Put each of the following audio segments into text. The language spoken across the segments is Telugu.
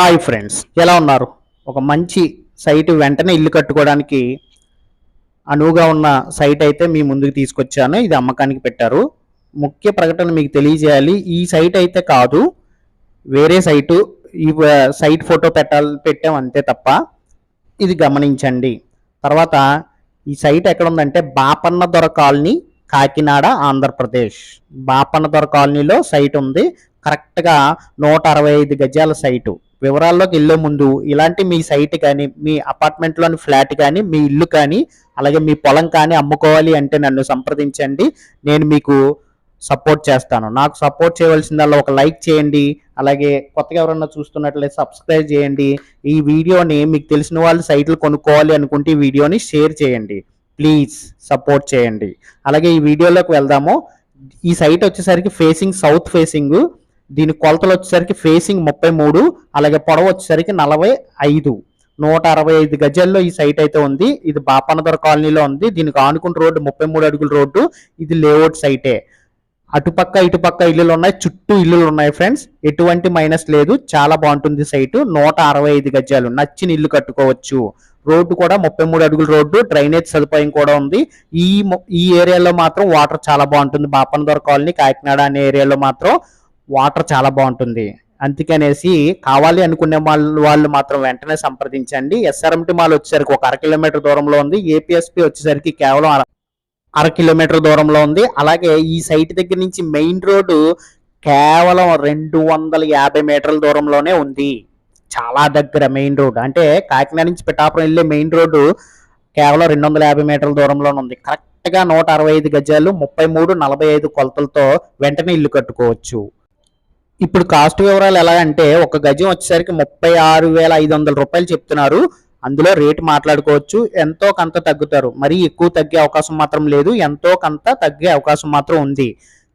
హాయ్ ఫ్రెండ్స్ ఎలా ఉన్నారు? ఒక మంచి సైట్ వెంటనే ఇల్లు కట్టుకోవడానికి అనువుగా ఉన్న సైట్ అయితే మీ ముందుకు తీసుకొచ్చాను ఇది అమ్మకానికి పెట్టారు. ముఖ్య ప్రకటన మీకు తెలియజేయాలి ఈ సైట్ అయితే కాదు వేరే సైటు ఈ సైట్ ఫోటో పెట్టాలి పెట్టాం అంతే తప్ప ఇది గమనించండి. తర్వాత ఈ సైట్ ఎక్కడ ఉందంటే బాపన్న దొర కాలనీ కాకినాడ ఆంధ్రప్రదేశ్. బాపన్న దొర కాలనీలో సైట్ ఉంది కరెక్ట్గా నూట అరవై ఐదు గజాల సైటు. వివరాల్లోకి వెళ్ళే ముందు ఇలాంటి మీ సైట్ కానీ మీ అపార్ట్మెంట్లోని ఫ్లాట్ కానీ మీ ఇల్లు కానీ అలాగే మీ పొలం కానీ అమ్ముకోవాలి అంటే నన్ను సంప్రదించండి. నేను మీకు సపోర్ట్ చేస్తాను. నాకు సపోర్ట్ చేయవలసిందల్లా ఒక లైక్ చేయండి. అలాగే కొత్తగా ఎవరన్నా చూస్తున్నట్లయితే సబ్స్క్రైబ్ చేయండి. ఈ వీడియోని మీకు తెలిసిన వాళ్ళు సైట్లు కొనుక్కోవాలి అనుకుంటే ఈ వీడియోని షేర్ చేయండి. ప్లీజ్ సపోర్ట్ చేయండి. అలాగే ఈ వీడియోలోకి వెళ్దాము. ఈ సైట్ వచ్చేసరికి ఫేసింగ్ సౌత్ ఫేసింగ్. దీని కొలతలు వచ్చేసరికి ఫేసింగ్ ముప్పై మూడు అలాగే పొడవు వచ్చేసరికి నలభై ఐదు. నూట అరవై ఐదు గజాల్లో ఈ సైట్ అయితే ఉంది. ఇది బాపనదర కాలనీలో ఉంది. దీనికి ఆనుకున్న రోడ్డు ముప్పై మూడు అడుగుల రోడ్డు. ఇది లేఅవుట్ సైటే అటుపక్క ఇటుపక్క ఇల్లులు ఉన్నాయి. చుట్టూ ఇల్లులు ఉన్నాయి ఫ్రెండ్స్ ఎటువంటి మైనస్ లేదు. చాలా బాగుంటుంది సైటు నూట అరవై ఐదు గజాలు. నచ్చిన ఇల్లు కట్టుకోవచ్చు. రోడ్డు కూడా ముప్పై మూడు అడుగుల రోడ్డు. డ్రైనేజ్ సదుపాయం కూడా ఉంది. ఈ ఈ ఏరియాలో మాత్రం వాటర్ చాలా బాగుంటుంది. బాపనదొర కాలనీ కాకినాడ అనే ఏరియాలో మాత్రం వాటర్ చాలా బాగుంటుంది. అందుకనేసి కావాలి అనుకునే వాళ్ళు వాళ్ళు మాత్రం వెంటనే సంప్రదించండి. ఎస్ఆర్ఎంటి మాల్ వచ్చేసరికి ఒక అర కిలోమీటర్ దూరంలో ఉంది. ఏపీఎస్పి వచ్చేసరికి కేవలం అర అర కిలోమీటర్ దూరంలో ఉంది. అలాగే ఈ సైట్ దగ్గర నుంచి మెయిన్ రోడ్డు కేవలం రెండు వందల యాభై మీటర్ల దూరంలోనే ఉంది. చాలా దగ్గర మెయిన్ రోడ్ అంటే కాకినాడ నుంచి పిఠాపురం వెళ్ళే మెయిన్ రోడ్డు కేవలం రెండు వందల యాభై మీటర్ల దూరంలోనే ఉంది. కరెక్ట్గా నూట అరవై ఐదు గజాలు ముప్పై మూడు నలభై ఐదు కొలతలతో వెంటనే ఇల్లు కట్టుకోవచ్చు. ఇప్పుడు కాస్ట్ వివరాలు ఎలా అంటే ఒక గజం వచ్చేసరికి ముప్పై ఆరు వేల ఐదు వందల రూపాయలు చెప్తున్నారు. అందులో రేటు మాట్లాడుకోవచ్చు. ఎంతో కొంత తగ్గుతారు. మరి ఎక్కువ తగ్గే అవకాశం మాత్రం లేదు. ఎంతో కొంత తగ్గే అవకాశం మాత్రం ఉంది.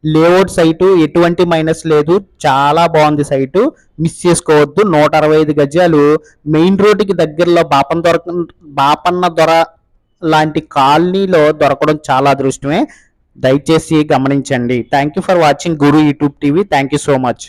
లేఅవుట్ సైటు ఎటువంటి మైనస్ లేదు. చాలా బాగుంది సైటు. మిస్ చేసుకోవద్దు. నూట అరవై ఐదు గజాలు. మెయిన్ రోడ్డుకి దగ్గరలో బాపన్ దొరక బాపన్న దొర లాంటి కాలనీలో దొరకడం చాలా అదృష్టమే. దయచేసి గమనించండి. Thank you for watching Guru YouTube TV thank you so much